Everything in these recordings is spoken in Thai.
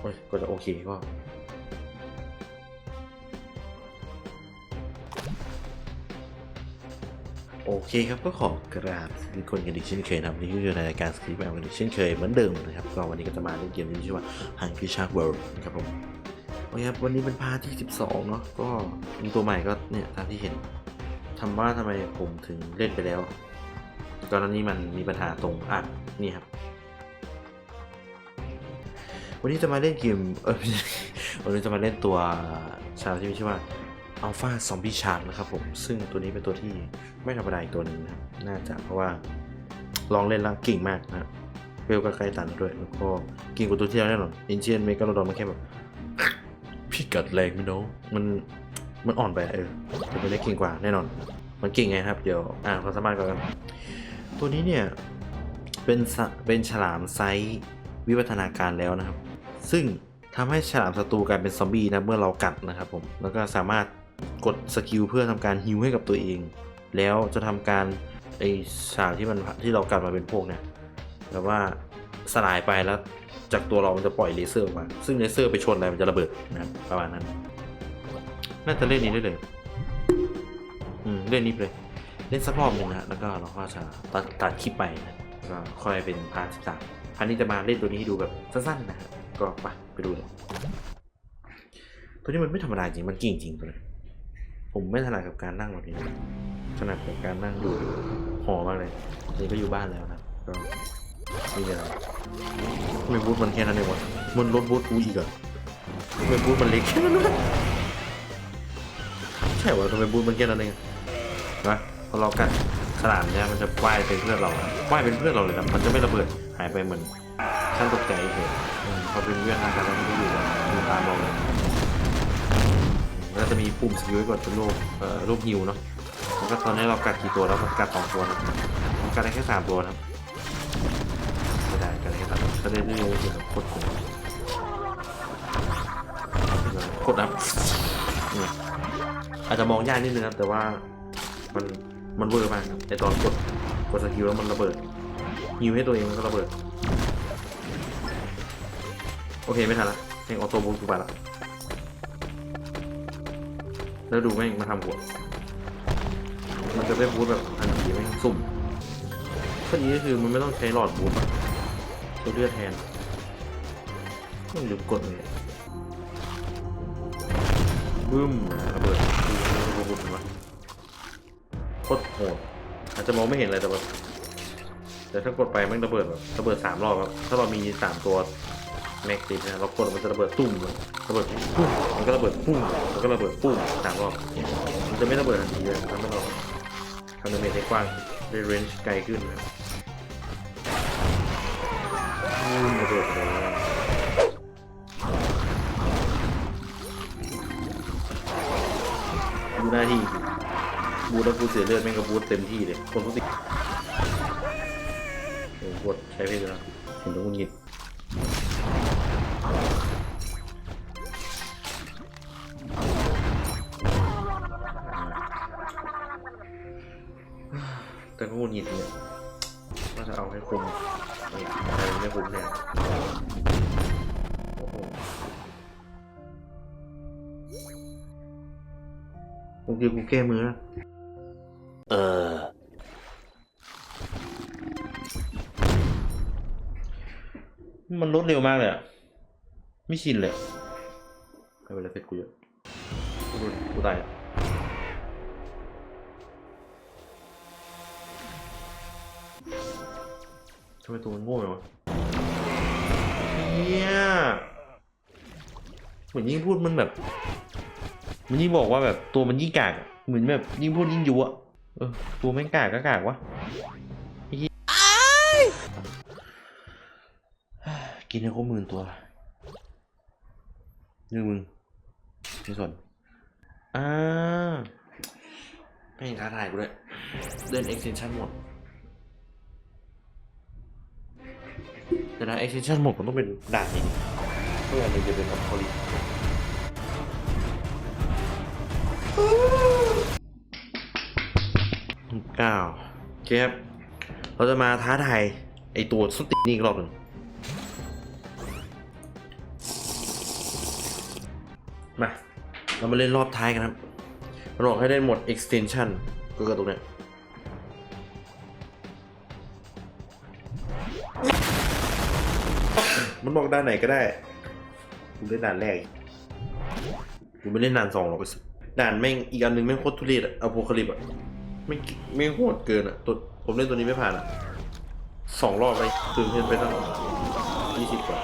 โอ้ยก็จะโอเคก็โอเคครับก็ขอกราบทุกคนกันอีกเช่นเคยนะครับนี่ก็คือรายการสคริปต์แบบกันอีกเช่นเคยเหมือนเดิมนะครับก็วันนี้ก็จะมาเล่นเกมที่ชื่อว่า Hungry Shark World นะครับผมโอเคครับวันนี้เป็นพาทที่ 12 เนาะก็มีตัวใหม่ก็เนี่ยตามที่เห็นทำว่าทำไมผมถึงเล่นไปแล้วตอนนี้มันมีปัญหาตรงอะนี่ครับ วันนี้จะมาเล่นเกมเออวันนี้จะมาเล่นตัวชาที่มีชื่อว่า Alpha Zombie Shark นะครับผม ซึ่งตัวนี้เป็นตัวที่ไม่ธรรมดาอีกตัวหนึ่งนะน่าจะเพราะว่าลองเล่นแล้วเก่งมากนะเวลก็ใกล้ตันด้วย แล้วก็เก่งกว่าตัวที่แล้วแน่นอนเอนเชียนเมกาโลดอนมันแค่แบบพี่กัดแรงไม่น้องมันมันอ่อนไปเออแต่ตัวนี้เก่งกว่าแน่นอน มันเก่งไงครับ เดี๋ยวอ่านความสามารถก่อนกัน ตัวนี้เนี่ยเป็นสเป็นฉลามไซส์วิวัฒนาการแล้วนะครับ ซึ่งทำให้ฉลามศัตรูกลายเป็นซอมบี้นะเมื่อเรากัดนะครับผม แล้วก็สามารถกดสกิลเพื่อทำการฮิวให้กับตัวเอง แล้วจะทำการไอฉลามที่มันที่เรากัดมาเป็นพวกเนี่ยแบบว่าสลายไปแล้วจากตัวเรามันจะปล่อยเลเซอร์ออกมา ซึ่งเลเซอร์ไปชนอะไรมันจะระเบิดนะประมาณนั้น น่าจะเล่นนี้ได้เลย อืมเล่นนี้ไปเลย เล่นสักรอบหนึ่งนะแล้วก็เราก็จะตัดตัดคลิปไปนะแล้วก็ค่อยเป็นพาร์ทที่สาม พาร์ทนี้จะมาเล่นตัวนี้ให้ดูแบบสั้นๆนะฮะก็ไปไปดูเลยตัวนี้มันไม่ธรรมดาจริงมันเก่งจริงตัวนี้ผมไม่ถนัดกับการนั่งแบบนี้ถนัดกับการนั่งดูหอมากเลยตอนนี้ก็อยู่บ้านแล้วนะก็นี่เลยทำไมบูธมันแค่นั้นเองวะมันลดบูธกูอีกเหรอทำไมบูธมันเล็กแค่นั้นวะใช่วะทำไมบูธมันแค่นั้นเองนะเรากัด ขนาดเนี้ยมันจะว่ายเป็นเพื่อนเราอะว่ายเป็นเพื่อนเราเลยนะมันจะไม่ระเบิดหายไปเหมือนฉันตกใจเฉยอืมพอเป็นเพื่อนทางกันแล้วมันก็อยู่แบบอยู่ตามเราเลยแล้วจะมีปุ่มสกิลกดเป็นรูปเอ่อรูปฮิวเนาะแล้วก็ตอนนี้เรากัดกี่ตัวแล้วมันกัดสองตัวนะมันกัดได้แค่สามตัวนะครับไม่ได้กัดได้แค่สามตัวก็ได้เรื่อยๆแบบกดหัวกดนะครับอาจจะมองยากนิดนึงครับแต่ว่ามัน มันเวอร์มากครับไอตอนกดกดสกิลแล้วมันระเบิดฮิวให้ตัวเองมันก็ระเบิด โอเคไม่ทันละเพลงออโต้บูทกูไปละแล้วดูแม่งมาทำหัวมันจะได้บูทแบบทันทีแม่งสุ่มข้อนี้ก็คือมันไม่ต้องใช้หลอดบูทอะใช้เลือดแทนต้องลืมกดเลยบึ้มระเบิดบูบูบูบูโคตรโหดอาจจะมองไม่เห็นอะไรแต่แบบแต่ถ้ากดไปม่งระเบิดแบบระเบิดสามรอบครับถ้าเรามีสามตัวแม็กติดนะเรากดมันจะระเบิดตุ้มเลยระเบิดปุ้มมันก็ระเบิดปุ้มมันก็ระเบิดปุ้มสามรอบมันจะไม่ระเบิดทันทีเลยทำให้เราทำดาเมจได้กว้างได้เรนจ์ไกลขึ้นนะครับอืมระเบิดไปแล้วดูหน้าที่ บูทแล้วกูเสียเลือดแม่งก็บูทเต็มที่เลย คนทุกสิ่งโอ้โหกดใช้เพลงแล้วเห็นตรงนี้แต่ก็หงุดหงิดเนี่ยว่าจะเอาให้คุ้มนี่ไม่คุ้มเนี่ยโอ้โหบางทีกูแก้มือนะ เออ มันลดเร็วมากเลยอะไม่ชินเลยไม่เป็นไรเพชรกูเยอะกูกูตายอะทำไมตัวมันโง่เลยวะเนี่ยเหมือนยิ่งพูดมันแบบ มันยิ่งบอกว่าแบบตัวมันยิ่งกากอะเหมือนแบบยิ่งพูดยิ่งยุอะ เออตัวแม่งกากก็กากวะไอ้เหี้ยกินให้ครบหมื่นตัวหนึ่งมึงไม่สนอ่าไม่เห็นท้าทายกูเลยเล่น extension หมดแต่นะ extension หมดมันต้องเป็นด่านนี้ดิเพื่ออะไรจะเป็นออโตลิ เก้าเคครับเราจะมาท้าทายไอตัวสตินี่อีกรอบหนึ่งมา เรามาเล่นรอบท้ายกันครับมันบอกให้เล่นหมด extension ก็คือตรงเนี้ยมันบอกด้านไหนก็ได้กูเล่นด่านแรกกูไม่เล่นด่านสองหรอกไอ้สัสด่านแม่งอีกอันหนึ่งแม่งโคตรทุเรศอะอโพคาลิปอะ ไม่ไม่โหดเกินอะตัวผมเล่นตัวนี้ไม่ผ่านอะสองรอบไปคือเล่นไปตั้งยี่สิบกว่า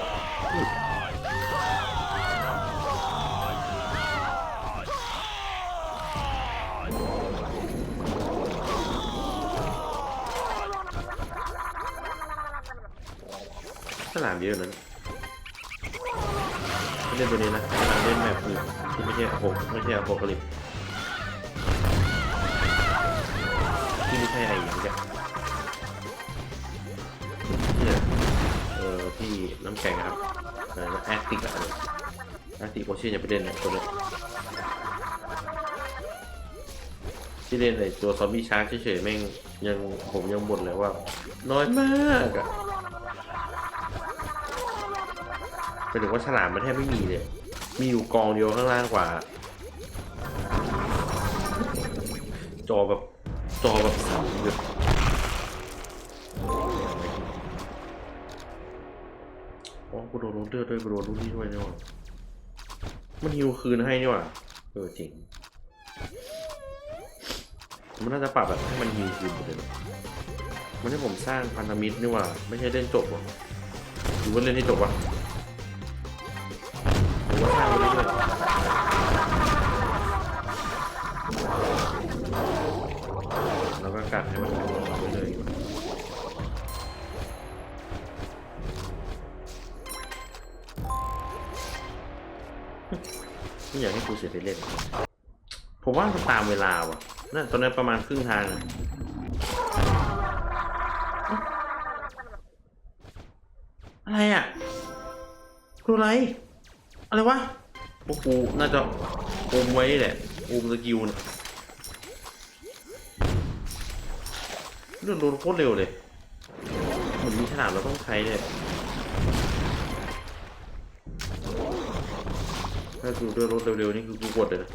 สนามเยอะนั้นเล่นตัวนี้นะสนามเล่นแบบอื่นที่ไม่ใช่ผมไม่ใช่อโพคาลิป ช่ไอ้อย่างเงี้ยเนี่ยเออที่น้ำแข็งครับอะไรนะแอคติกอะไรแอคติกโอเชียนอย่าไปเล่นนะตัวนี้ที่เล่นไอ้ตัวซอมบี้ชาร์กเฉยๆแม่งยังผมยังบ่นเลยว่า น้อยมากอะหมายถึงว่าฉลามมันแทบไม่มีเลยมีอยู่กองเดียวข้างล่างกว่า จอแบบ จอแบบใสแบบอ๋อกูโดนลดเลือดด้วยกูโดนลูกนี้ด้วยนี่หว่ามันฮิวคืนให้นี่หว่าเออจริงมันน่าจะปรับแบบให้มันฮิวคืนไปเลยนะมันให้ผมสร้างพันธมิตรนี่หว่าไม่ใช่เล่นจบหรอหรือว่าเล่นให้จบวะหรือว่าสร้างไปเรื่อย ไม่อยากให้กูเสียไปเล่น ผมว่ามันตามเวลาว่ะนั่นตอนนั้นประมาณครึ่งทางอะอะไรอะคืออะไร อะไรวะพวกกูน่าจะอมไว้แหละอมสกิลเนี่ยเรื่องโดนโคตรเร็วเลยเหมือนมีขนาดเราต้องใช้เลย ถ้าดูด้วยรถเร็วๆนี่คือกูกดเลยนะ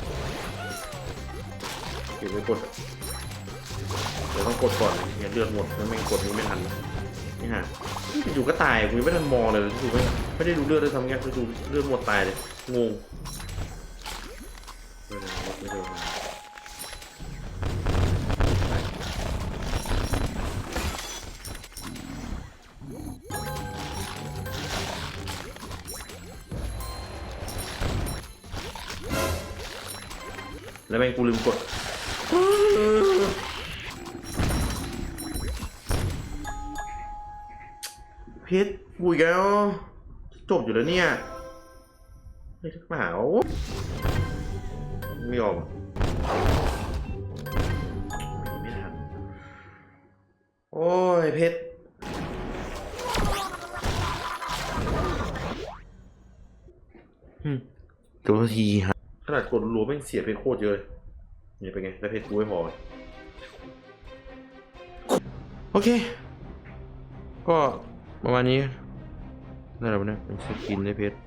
เก็บไว้กดอะเดี๋ยวต้องกดก่อนเนี่ยเลือดหมดแล้วไม่กดนี่ไม่ทันนะนี่ฮะอยู่ก็ตายกูยังไม่ทันมองเลยดูไม่ไม่ได้ดูเลือดเลยทำไงคือดูเลือดหมดตายเลยงงไม่ได้ไม่ได้ แล้วแม่งกูลืมกดเพชรกูอีกแล้ว จบอยู่แล้วเนี่ยไม่ทักหนาวไม่ยอมอะไม่ทันโอ้ยเพชรอืมตัวทีฮะ นาดกดรัวไม่เสียเพชรโคตรเยอะเลยนี่เป็นไงแล้วเพชรกูไม่พอโอเค ก็ประมาณนี้ได้แล้วนะเป็นสกินได้เพชร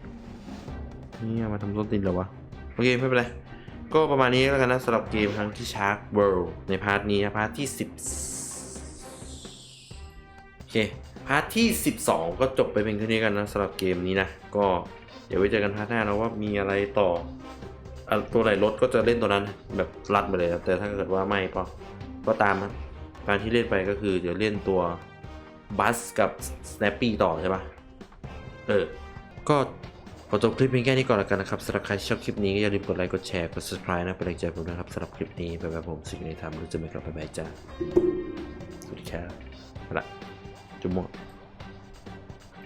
นี่มาทำต้นตินเหรอวะ โอเค ไม่เป็นไร ก็ประมาณนี้แล้วกันนะสำหรับเกมทั้งที่ชาร์ k เวิลด์ในพาร์ทนี้นะพาร์ทที่10โอเค พาร์ทที่ 12 ก็จบไปเป็นแค่นี้กันนะสำหรับเกมนี้นะ ก็เดี๋ยวไว้เจอกันพาร์ทหน้านะว่ามีอะไรต่อ ตัวไหนลดก็จะเล่นตัวนั้นแบบรัดไปเลยครับ แต่ถ้าเกิดว่าไม่ก็ก็ตามครับการที่เล่นไปก็คือเดี๋ยวเล่นตัวบัสกับ Snappy ต่อใช่ปะเออ ก็ขอจบคลิปเพียงแค่นี้ก่อนแล้วกันนะครับสำหรับใครที่ชอบคลิปนี้ก็อย่าลืมกดไลค์ กดแชร์ กด subscribe นะเป็นแรงใจผมนะครับสำหรับคลิปนี้ไปแบบผมสิ่งในทำรู้จะไม่กลับไปแบบจ้าสวัสดีครับเอาละจุ๊บหมด